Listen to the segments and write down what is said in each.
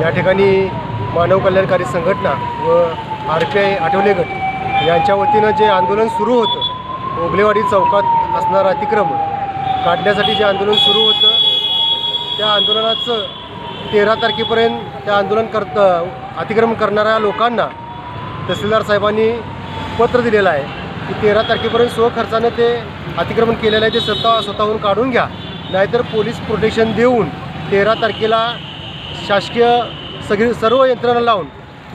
या ठिकाणी मानव कल्याणकारी संघटना व आर पी आय आठवले गट यांच्या वतीनं जे आंदोलन सुरू होतं ओगलेवाडी चौकात असणारं अतिक्रमण काढण्यासाठी जे आंदोलन सुरू होतं त्या आंदोलनाचं तेरा तारखेपर्यंत त्या आंदोलन करत अतिक्रमण करणाऱ्या लोकांना तहसीलदार साहेबांनी पत्र दिलेलं आहे की तेरा तारखेपर्यंत स्वखर्चानं ते अतिक्रमण केलेलं आहे ते स्वतः स्वतःहून काढून घ्या. नाहीतर पोलीस प्रोटेक्शन देऊन तेरा तारखेला शासकीय सगळी सर्व यंत्रणा लावून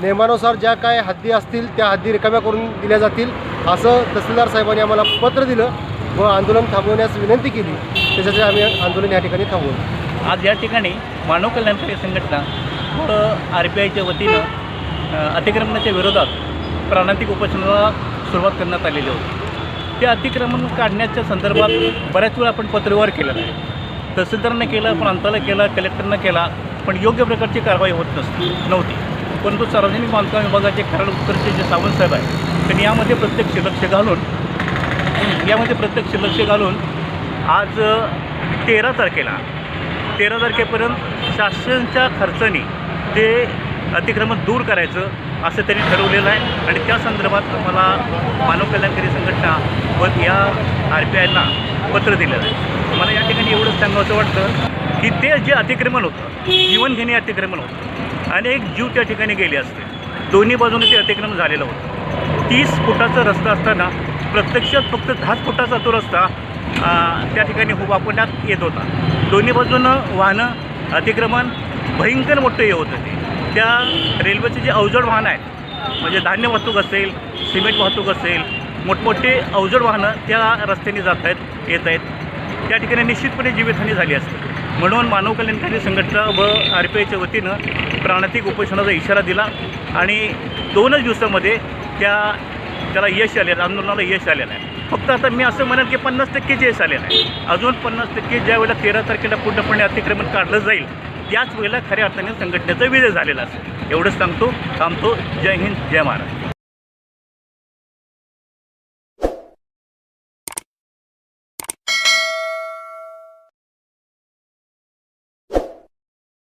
नियमानुसार ज्या काय हद्दी असतील त्या हद्दी रिकाम्या करून दिल्या जातील असं तहसीलदार साहेबांनी आम्हाला पत्र दिलं व आंदोलन थांबवण्यास विनंती केली. त्याच्यासाठी आम्ही आंदोलन या ठिकाणी थांबवलं. आज या ठिकाणी मानव कल्याणकारी संघटना व आर पी आयच्या वतीनं अतिक्रमणाच्या विरोधात प्राणांतिक उपोषणाला सुरुवात करण्यात आलेली होती. ते अतिक्रमण काढण्याच्या संदर्भात बऱ्याच वेळा आपण पत्रव्यवहार केलेला आहे. तहसीलदारांना केला प्रांताला केला कलेक्टरनं केला पण योग्य प्रकारची कारवाई होत नसते नव्हती. परंतु सार्वजनिक बांधकाम विभागाचे खराड उत्तरचे जे सावंतसाहेब आहेत त्यांनी यामध्ये प्रत्यक्ष लक्ष घालून यामध्ये प्रत्यक्ष लक्ष घालून आज तेरा तारखेला तेरा तारखेपर्यंत शासनाच्या खर्चाने ते अतिक्रमण दूर करायचं असं त्यांनी ठरवलेलं आहे. आणि त्या संदर्भात मला मानव कल्याणकारी संघटना व या आर पी आयला पत्र दिलेलं आहे. मला या ठिकाणी एवढंच सांगावं वाटतं. की ते जे अतिक्रमण होतं जीवनघेणी अतिक्रमण होतं. अनेक जीव त्या ठिकाणी गेले असते. दोन्ही बाजूने ते अतिक्रमण झालेलं होतं. तीस फुटाचा रस्ता असताना प्रत्यक्षात फक्त दहाच फुटाचा तो रस्ता त्या ठिकाणी वापरण्यात येत होता. दोन्ही बाजूनं वाहनं अतिक्रमण भयंकर मोठं हे होतं ते त्या रेल्वेचे जे अवजड वाहनं आहेत म्हणजे धान्य वाहतूक असेल सिमेंट वाहतूक असेल मोठमोठे अवजड वाहनं त्या रस्त्याने जात आहेत येत आहेत. त्या ठिकाणी निश्चितपणे जीवितहानी झाली असते. म्हणून मानव कल्याणकारी संघटना व आर पी आयच्या वतीनं प्राणातिक उपोषणाचा इशारा दिला आणि दोनच दिवसामध्ये त्या त्याला यश आलेलं आंदोलनाला यश आलेलं आहे फक्त आता मी असं म्हणेन की पन्नास टक्के यश आलेलं आहे अजून पन्नास टक्के ज्या वेळेला तेरा तारखेला पूर्णपणे अतिक्रमण काढलं जाईल त्याच वेळेला खऱ्या अर्थाने संघटनेचा विजय झालेला असेल. एवढंच सांगतो थांबतो. जय हिंद जय महाराष्ट्र.